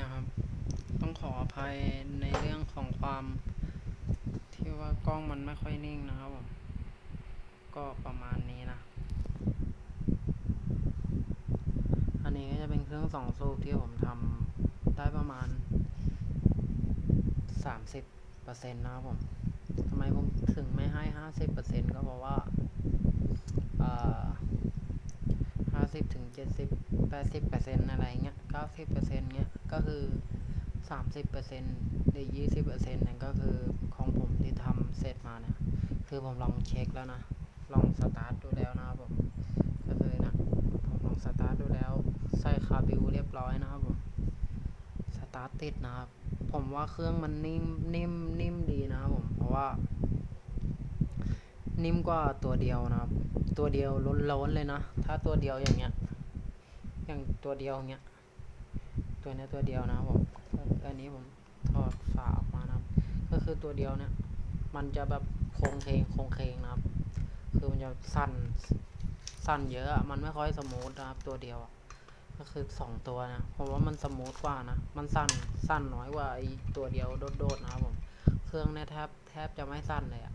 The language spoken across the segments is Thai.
นะครับ ต้องขออภัยในเรื่องของความ ที่ว่ากล้องมันไม่ค่อยนิ่งนะครับผมก็ประมาณนี้นะ อันนี้ก็จะเป็นเครื่องสองสูบที่ผมทำได้ประมาณสามสิบเปอร์เซ็นต์นะครับผมทำไมผมถึงไม่ให้ห้าสิบเปอร์เซ็นต์ก็เพราะว่าห้าสิบถึงเจ็ดสิบแปดสิบเปอร์เซ็นต์อะไรเงี้ยเก้าสิบเปอร์เซ็นต์เงี้ย ก็คือสามสิบเปอร์เซ็นต์หรือยี่สิบเปอร์เซ็นต์นั่นก็คือของผมที่ทำเสร็จมาเนี่ย คือผมลองเช็คแล้วนะ ลองสตาร์ทดูแล้วนะครับผม ก็คือนะ ผมลองสตาร์ทดูแล้ว ใส่คาบิวเรียบร้อยนะครับผม สตาร์ทติดนะครับ ผมว่าเครื่องมันนิ่ม นิ่ม นิ่มดีนะครับผม เพราะว่า นิ่มกว่าตัวเดียวนะครับ ตัวเดียวล้นๆเลยนะ ถ้าตัวเดียวอย่างเงี้ย อย่างตัวเดียวอย่างเงี้ย ตัวนี้ตัวเดียวนะผมอันนี้ผมถอดฝาออกมานะครับ ก็คือตัวเดียวเนี่ย มันจะแบบโครงเคงโครงเคงนะครับ คือมันจะสั่นสั่นเยอะอะมันไม่ค่อยสมูทนะครับ ตัวเดียว ก็คือสองตัวนะผมว่ามันสมูทกว่านะ มันสั่นสั่นน้อยกว่าไอตัวเดียวโดดๆนะครับผม เครื่องเนี่ยแทบแทบจะไม่สั่นเลยอะ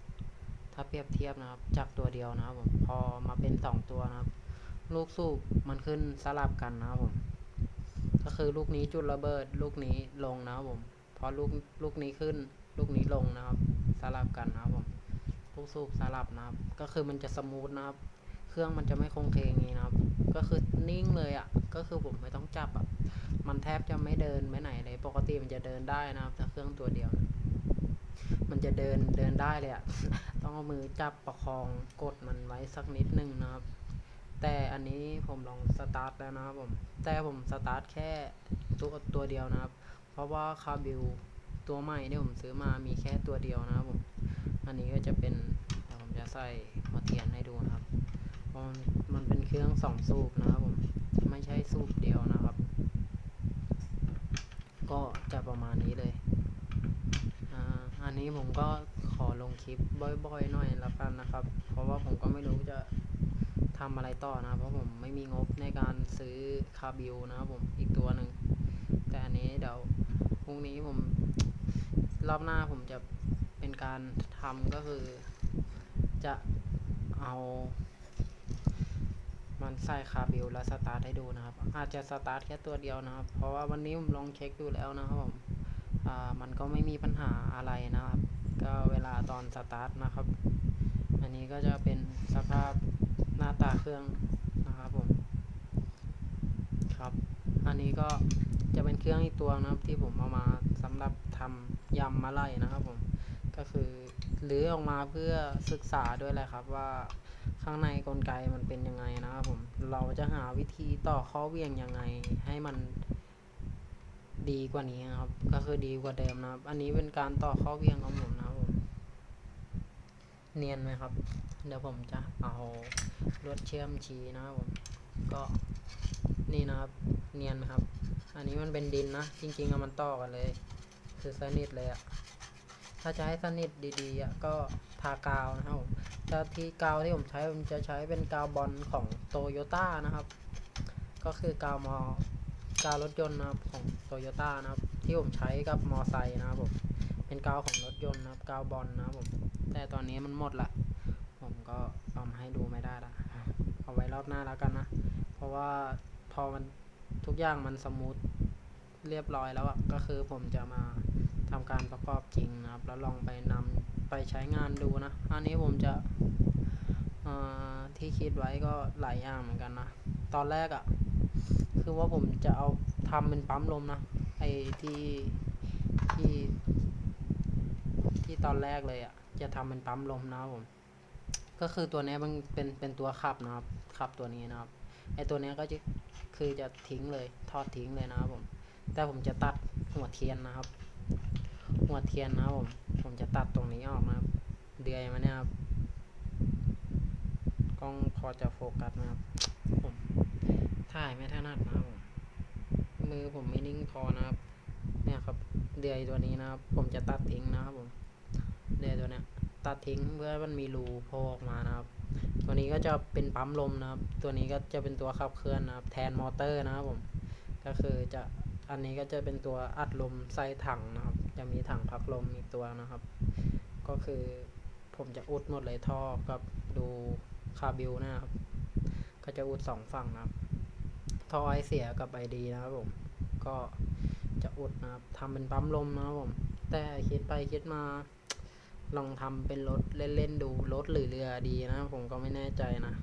ถ้าเปรียบเทียบนะครับ จากตัวเดียวนะครับผม พอมาเป็นสองตัวนะครับ ลูกสูบมันขึ้นสลับกันนะครับผม ก็คือลูกนี้จุดระเบิด ลูกนี้ลงนะครับผมพอลูกลูกนี้ขึ้น ลูกนี้ลงนะครับ สลับกันนะครับผมลูกสูบสลับนะครับ ก็คือมันจะสมูทนะครับ เครื่องมันจะไม่คงเคงอย่างนี้นะครับ ก็คือนิ่งเลยอะ่ะ ก็คือผมไม่ต้องจับอะ่ะมันแทบจะไม่เดินไม่ไหนเลย ปกติมันจะเดินได้นะครับถ้าเครื่องตัวเดียว มันจะเดินเดินได้เลยอะ่ะ ต้องเอามือจับประคองกดมันไว้สักนิดนึงนะครับ แต่อันนี้ผมลองสตาร์ทแล้วนะครับผม แต่ผมสตาร์ทแค่ตัวตัวเดียวนะครับ เพราะว่าคาบิลตัวใหม่ที่ผมซื้อมามีแค่ตัวเดียวนะครับผม อันนี้ก็จะเป็นเดี๋ยวผมจะใส่หัวเทียนให้ดูนะครับเพราะมันมันเป็นเครื่องสองสูบนะครับผม ไม่ใช่สูบเดียวนะครับ ก็จะประมาณนี้เลยอ่าอันนี้ผมก็ขอลงคลิปบ่อยๆหน่อยล้วกันนะครับ เพราะว่าผมก็ไม่รู้จะ ทำอะไรต่อนะเพราะผมไม่มีงบในการซื้อคาบิลนะครับผมอีกตัวหนึ่ง แต่อันนี้เดี๋ยวพรุ่งนี้ผมรอบหน้าผมจะเป็นการทำก็คือ จะเอา มันใส่คาบิลแล้วสตาร์ทให้ดูนะครับ อาจจะสตาร์ทแค่ตัวเดียวนะครับ เพราะว่าวันนี้ผมลองเช็คดูแล้วนะครับผมอ่ามันก็ไม่มีปัญหาอะไรนะครับ ก็เวลาตอนสตาร์ทนะครับ อันนี้ก็จะเป็นสภาพ หน้าตาเครื่องนะครับผมครับ อันนี้ก็จะเป็นเครื่องอีกตัวนะครับ ที่ผมเอามาสำหรับทำยำมะไล่นะครับผมก็คือรื้อออกมาเพื่อศึกษาด้วยแหละครับว่าข้างในกลไกมันเป็นยังไงนะครับผมเราจะหาวิธีต่อข้อเวียงยังไงให้มันดีกว่านี้นครับ ก็คือดีกว่าเดิมนะครับ อันนี้เป็นการต่อข้อเวียงของผมนะครับผม เนียนไหมครับ เดี๋ยวผมจะเอาลวดเชื่อมชี้นะครับผม ก็นี่นะครับ เนียนไหมครับ อันนี้มันเป็นดินนะ จริงๆอะมันต่อกันเลย คือสนิทเลยอะถ้าจะให้สนิทดีๆอะก็ทากาวนะครับผมแต่ที่กาวที่ผมใช้ผมจะใช้เป็นกาวบอลของโตโยต้านะครับ ก็คือกาวมอกาวรถยนต์นะครับของโตโยต้านะครับ ที่ผมใช้กับมอไซค์นะครับผม เป็นกาวของรถยนต์นะครับ กาวบอลนะครับผม แต่ตอนนี้มันหมดละ ผมก็เอามาให้ดูไม่ได้ละ เอาไว้รอบหน้าแล้วกันนะ เพราะว่าพอมันทุกอย่างมันสมูทเรียบร้อยแล้วอะก็คือผมจะมาทำการประกอบจริงนะครับ แล้วลองไปนำไปใช้งานดูนะ อันนี้ผมจะที่คิดไว้ก็หลายอย่างเหมือนกันนะ ตอนแรกอะคือว่าผมจะเอาทำเป็นปั๊มลมนะ ไอ้ที่ที่ที่ตอนแรกเลยอะ่ะ จะทำเป็นปั๊มลมนะครับผม ก็คือตัวนี้มันเป็นเป็นตัวขับนะครับขับตัวนี้นะครับไอตัวนี้ก็จะคือจะทิ้งเลยทอดทิ้งเลยนะครับผม แต่ผมจะตัดหัวเทียนนะครับ หัวเทียนนะครับผมผมจะตัดตรงนี้ออกนะครับ เดือยมาเนี่ยครับกล้องพอจะโฟกัสนะครับผมถ่ายไม่ถนัดนะครับผมมือผมไม่นิ่งพอนะครับ เนี่ยครับ เดือยตัวนี้นะครับ ผมจะตัดทิ้งนะครับผม เดือยตัวเนี้ยตัดทิ้งเพื่อมันมีรูโผล่ออกมานะครับ ตัวนี้ก็จะเป็นปั๊มลมนะครับ ตัวนี้ก็จะเป็นตัวขับเคลื่อนนะครับ แทนมอเตอร์นะครับผม ก็คือจะอันนี้ก็จะเป็นตัวอัดลมใส่ถังนะครับ จะมีถังพักลมอีกตัวนะครับ ก็คือผมจะอุดหมดเลยท่อกับดูคาบิลนะครับ ก็จะอุดสองฝั่งนะครับท่อไอเสียกับไอดีนะครับผมก็จะอุดนะครับทำเป็นปั๊มลมนะครับผม แต่คิดไปคิดมา ลองทำเป็นรถเล่นๆดูรถหรือเรือดีนะ ผมก็ไม่แน่ใจนะ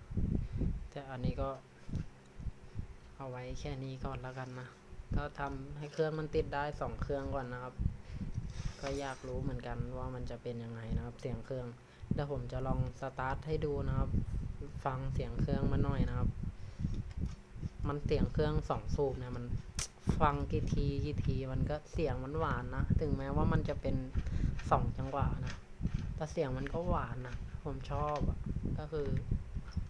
แต่อันนี้ก็ เอาไว้แค่นี้ก่อนแล้วกันนะ ก็ทำให้เครื่องมันติดได้สองเครื่องก่อนนะครับ ก็อยากรู้เหมือนกันว่ามันจะเป็นยังไงนะครับ เสียงเครื่องเดี๋ยวผมจะลองสตาร์ทให้ดูนะครับ ฟังเสียงเครื่องมาหน่อยนะครับ มันเสียงเครื่องสองสูบเนี่ยมันฟังกี่ทีกี่ทีมันก็เสียงมันหวานนะ ถึงแม้ว่ามันจะเป็นสองจังหวะนะ แต่เสียงมันก็หวานนะผมชอบอะก็คือ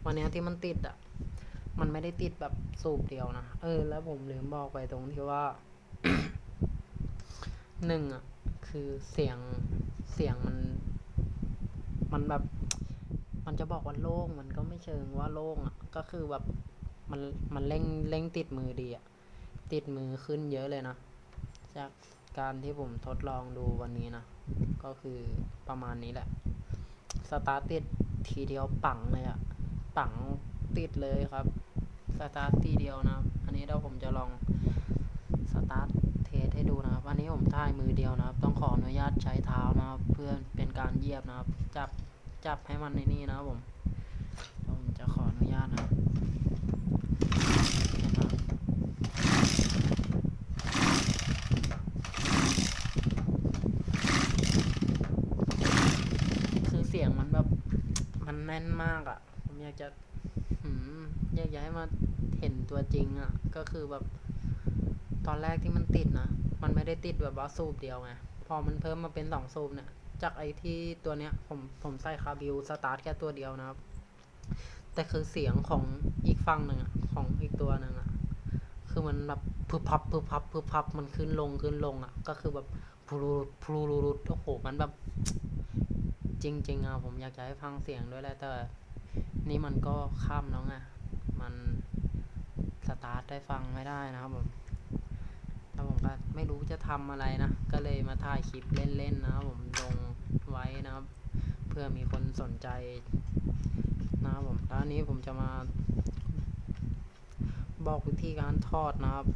วันนี้ที่มันติดอะมันไม่ได้ติดแบบสูบเดียวนะ เออ แล้วผมลืมบอกไปตรงที่ว่าหนึ่งอะคือเสียงเสียงมัน มันแบบ มันจะบอกว่าโล่งมันก็ไม่เชิงว่าโล่งอะก็คือแบบมันมันเร่งเร่งติดมือดีอะ ติดมือขึ้นเยอะเลยนะจาก การที่ผมทดลองดูวันนี้นะ ก็คือประมาณนี้แหละ สตาร์ทติดทีเดียวปังเลยอะปังติดเลยครับ สตาร์ททีเดียวนะ อันนี้เดี๋ยวผมจะลองสตาร์ทเทสให้ดูนะครับ อันนี้ผมถ่ายมือเดียวนะครับ ต้องขออนุญาตใช้เท้านะครับ เพื่อเป็นการเหยียบนะครับ จับจับให้มันในนี่นะครับผม ผมจะขออนุญาตนะครับเห็นไหมครับ คือเสียงมันแบบ มัน แน่นมากอะ่ะ ผมอยากจะอยากจะให้มาเห็นตัวจริงอะ่ะ ก็คือแบบ ตอนแรกที่มันติดนะ มันไม่ได้ติดแบบว่าสูบเดียวไง พอมันเพิ่มมาเป็นสองสูบเนี่ย จากไอ้ที่ตัวเนี้ย ผมผมใส่คาบิวสตาร์ทแค่ตัวเดียวนะครับ แต่คือเสียงของอีกฝั่งหนึ่งของอีกตัวหนึ่งอะคือมันแบบพึบพับพึบพับพึบพับมันขึ้นลงขึ้นลงอะก็คือแบบพลูพลูรุดโอ้โห มันแบบ จริง ๆอะผมอยากจะให้ฟังเสียงด้วยแหละแต่ นี่มันก็ข้ามแล้วไงมันสตาร์ทได้ฟังไม่ได้นะครับผมแล้วผมก็ไม่รู้จะทำอะไรนะ ก็เลยมาถ่ายคลิปเล่นๆนะครับผมลงไว้นะครับ เพื่อมีคนสนใจนะครับผมแล้วอันนี้ผมจะมาบอกวิธีการทอดนะครับ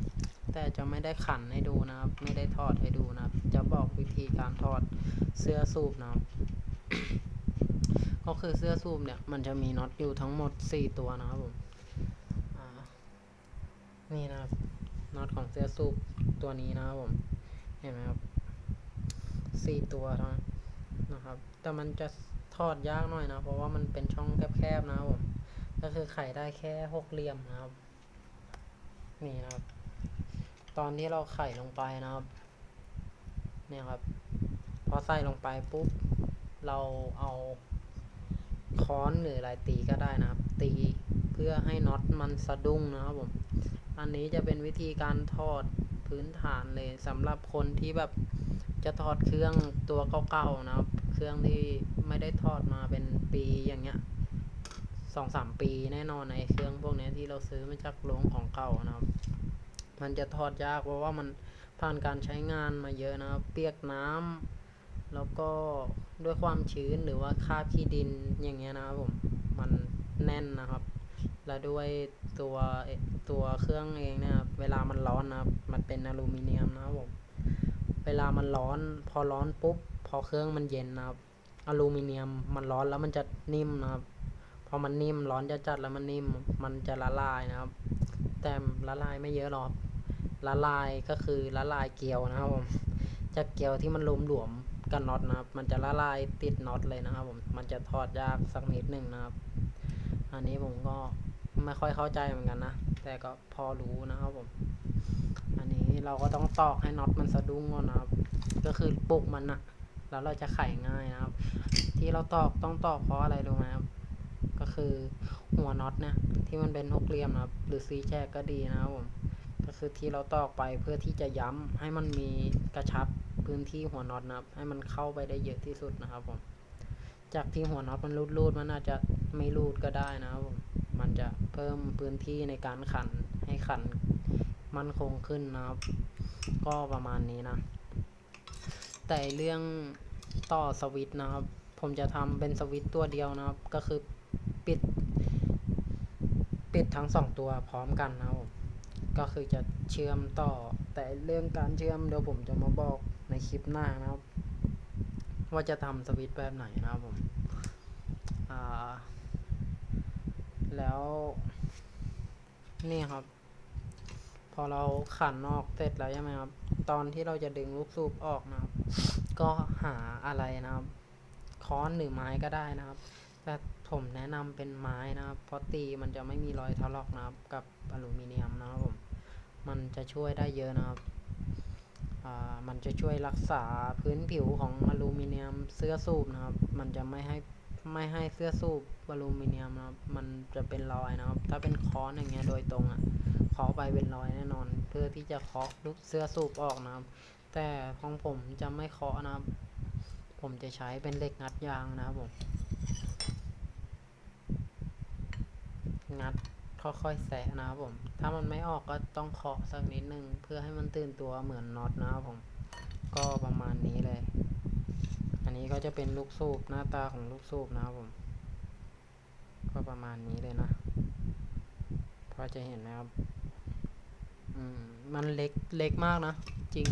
แต่จะไม่ได้ขันให้ดูนะครับ ไม่ได้ทอดให้ดูนะครับ จะบอกวิธีการทอดเสื้อสูบนะครับ ก็คือเสื้อสูบเนี่ย มันจะมีน็อตอยู่ทั้งหมดสี่ตัวนะครับผมนี่นะครับน็อตของเสื้อสูบตัวนี้นะครับผม เห็นไหมครับสี่ตัวเท่านั้นนะครับ แต่มันจะทอดยากหน่อยนะ เพราะว่ามันเป็นช่องแคบๆนะครับผม ก็คือไขได้แค่หกเหลี่ยมนะครับ นี่นะครับ ตอนที่เราไขลงไปนะครับ เนี่ยครับ พอใส่ลงไปปุ๊บ เราเอาค้อนหรืออะไรตีก็ได้นะครับ ตีเพื่อให้น็อตมันสะดุ้งนะครับผม อันนี้จะเป็นวิธีการทอดพื้นฐานเลยสำหรับคนที่แบบจะถอดเครื่องตัวเก่าๆนะครับ เครื่องที่ไม่ได้ทอดมาเป็นปีอย่างเงี้ยสองสามปีแน่นอนในเครื่องพวกนี้ที่เราซื้อมาจากโรงของเก่านะครับ มันจะทอดยากเพราะว่ามันผ่านการใช้งานมาเยอะนะครับ เปียกน้ำแล้วก็ ด้วยความชื้นหรือว่าคราบขี้ดินอย่างเงี้ยนะครับผมมันแน่นนะครับ และด้วยตัวตัวเครื่องเองเนี่ยครับเวลามันร้อนนะครับ มันเป็นอลูมิเนียมนะครับผมเวลามันร้อนพอร้อนปุ๊บ พอเครื่องมันเย็นนะครับอลูมิเนียมมันร้อนแล้วมันจะนิ่มนะครับพอมันนิ่มร้อนจะจัดแล้วมันนิ่มมันจะละลายนะครับ แต่ละลายไม่เยอะหรอกละลายก็คือละลายเกลียวนะครับผมจากเกลียวที่มันหลวมๆ กับน็อตนะครับ มันจะละลายติดน็อตเลยนะครับผมมันจะถอดยากสักนิดหนึ่งนะครับ อันนี้ผมก็ไม่ค่อยเข้าใจเหมือนกันนะ แต่ก็พอรู้นะครับผม อันนี้เราก็ต้องตอกให้น็อตมันสะดุ้งก่อนนะครับ ก็คือปลุกมันนะแล้วเราจะไขง่ายนะครับ ที่เราตอกต้องตอกเพราะอะไรรู้ไหมครับ ก็คือหัวน็อตเนี่ยที่มันเป็นหกเหลี่ยมนะครับ หรือซีแจกก็ดีนะครับผม ก็คือที่เราตอกไปเพื่อที่จะย้ำให้มันมีกระชับ พื้นที่หัวน็อตนะครับ ให้มันเข้าไปได้เยอะที่สุดนะครับผมจากที่หัวน็อตมันรูดๆมันอาจจะไม่รูดก็ได้นะครับผมมันจะเพิ่มพื้นที่ในการขันให้ขันมั่นคงขึ้นนะครับ ก็ประมาณนี้นะ แต่เรื่องต่อสวิตช์นะครับ ผมจะทำเป็นสวิตช์ตัวเดียวนะครับ ก็คือปิด ปิดทั้งสองตัวพร้อมกันนะครับผมก็คือจะเชื่อมต่อ แต่เรื่องการเชื่อมเดี๋ยวผมจะมาบอก ในคลิปหน้านะครับ ว่าจะทำสวิตช์แบบไหนนะครับผมแล้วนี่ครับ พอเราขันออกเสร็จแล้วใช่ไหมครับ ตอนที่เราจะดึงลูกสูบออกนะครับ ก็หาอะไรนะครับ ค้อนหรือไม้ก็ได้นะครับ แต่ผมแนะนำเป็นไม้นะครับ เพราะตีมันจะไม่มีรอยถลอกนะครับ กับอลูมิเนียมนะครับผม มันจะช่วยได้เยอะนะครับ มันจะช่วยรักษาพื้นผิวของอลูมิเนียมเสื้อสูบนะครับ มันจะไม่ให้ไม่ให้เสื้อสูบอลูมิเนียมนะครับ มันจะเป็นรอยนะครับ ถ้าเป็นคอนอย่างเงี้ยโดยตรงอะ่ะเคาะไปเป็นรอยแน่นอน เพื่อที่จะเคาะลูกเสื้อสูบออกนะครับ แต่ของผมจะไม่เคาะนะครับ ผมจะใช้เป็นเหล็กงัดยางนะครับผมงัด ค่อยๆแสะนะครับผม ถ้ามันไม่ออกก็ต้องเคาะสักนิดนึง เพื่อให้มันตื่นตัวเหมือนน็อตนะครับผม ก็ประมาณนี้เลย อันนี้ก็จะเป็นลูกสูบหน้าตาของลูกสูบนะครับผม ก็ประมาณนี้เลยนะพอจะเห็นไหมครับ อืม มันเล็กเล็กมากนะ จริง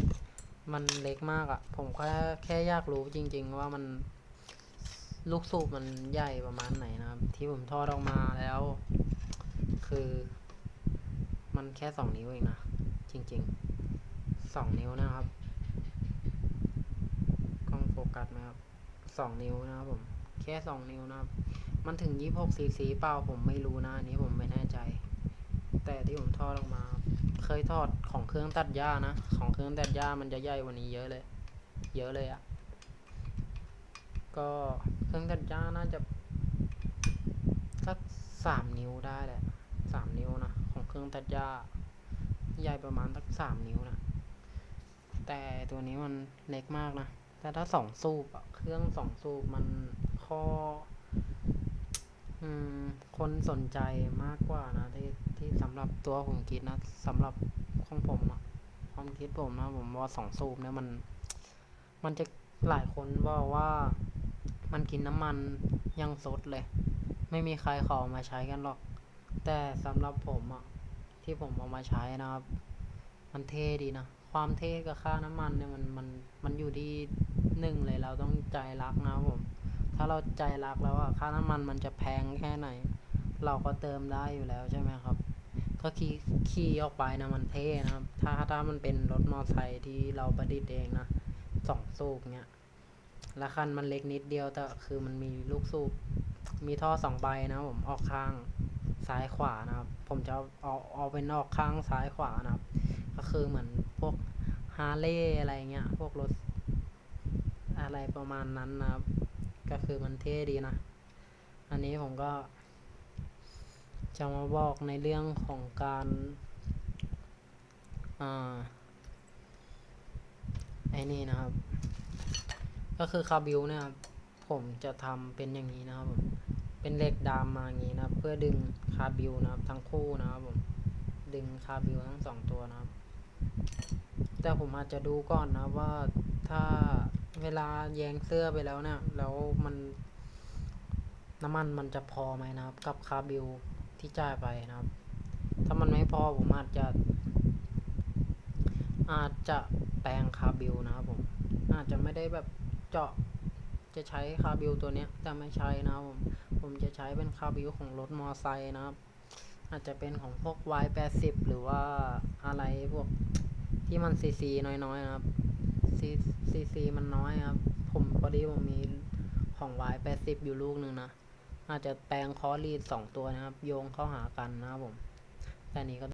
มันเล็กมากอะ่ะ ผมแค่แค่อยากรู้จริง ๆ ว่ามันลูกสูบมันใหญ่ประมาณไหนนะครับ ที่ผมทอดออกมาแล้ว คือ มันแค่สองนิ้วเองนะ จริงๆสองนิ้วนะครับกล้องโฟกัสไหมครับสองนิ้วนะครับผม แค่สองนิ้วนะครับ มันถึงยี่หกซีซีเปล่าผมไม่รู้นะอันนี้ผมไม่แน่ใจ แต่ที่ผมทอดออกมา เคยทอดของเครื่องตัดหญ้านะ ของเครื่องตัดหญ้ามันจะใหญ่กว่านี้เยอะเลย เยอะเลยอะ่ะก็เครื่องตัดหญ้าน่าจะสักสามนิ้วได้แหละ สามนิ้วนะ ของเครื่องตัดหญ้าใหญ่ประมาณสักสามนิ้วนะ แต่ตัวนี้มันเล็กมากนะ แต่ถ้าสองสูบอะเครื่องสองสูบมันข้อคนสนใจมากกว่านะ ที่ที่สำหรับตัวผมคิดนะสำหรับของผมอะความคิดผมนะ ผมว่าสองสูบเนี่ยมัน มันจะหลายคนบอกว่ามันกินน้ำมันยังสดเลย ไม่มีใครขอมาใช้กันหรอก แต่สำหรับผมอะที่ผมเอามาใช้นะครับ มันเท่ดีนะ ความเท่กับค่าน้ำมันเนี่ยมันมันมันอยู่ที่หนึ่งเลยเราต้องใจรักนะผม ถ้าเราใจรักแล้วอะค่าน้ำมันมันจะแพงแค่ไหน เราก็เติมได้อยู่แล้วใช่ไหมครับ ก็ขี่ขี่ออกไปนะมันเท่นะครับ ถ้าถ้ามันเป็นรถมอเตอร์ไซค์ที่เราประดิษฐ์เองนะสองสูบเนี้ยละคันมันเล็กนิดเดียวแต่คือมันมีลูกสูบมีท่อสองใบนะผมออกข้าง ซ้ายขวานะครับ ผมจะเอาเอาเป็นออกข้างซ้ายขวานะครับ ก็คือเหมือนพวกฮาร์เลย์อะไรเงี้ย พวกรถอะไรประมาณนั้นนะครับ ก็คือมันเท่ดีนะ อันนี้ผมก็ จะมาบอกในเรื่องของการอ่าไอ้นี่นะครับ ก็คือคาบิวเนี่ยครับผมจะทำเป็นอย่างนี้นะครับผม เป็นเหล็กดามมาอย่างนี้นะครับ เพื่อดึงคาบิวนะครับทั้งคู่นะครับผมดึงคาบิวทั้งสองตัวนะครับ แต่ผมอาจจะดูก่อนนะว่าถ้าเวลาแยงเสื้อไปแล้วเนี่ย แล้วมันน้ำมันมันจะพอไหมนะครับ กับคาบิวที่จ่ายไปนะครับ ถ้ามันไม่พอผมอาจจะ อาจจะแปลงคาบิวนะครับผมอาจจะไม่ได้แบบเจาะ จะใช้คาบิวตัวเนี้ยแต่ไม่ใช้นะผมผมจะใช้เป็นคาบิวของรถมอไซค์นะครับ อาจจะเป็นของพวก Y80 หรือว่าอะไรพวกที่มันซีซีน้อยๆนะครับซีซีซีมันน้อยครับ ผมพอดีผมมีของ Y80 อยู่ลูกหนึ่งนะอาจจะแปลงคอรีดสองตัวนะครับ โยงเข้าหากันนะครับผมแต่นี้ก็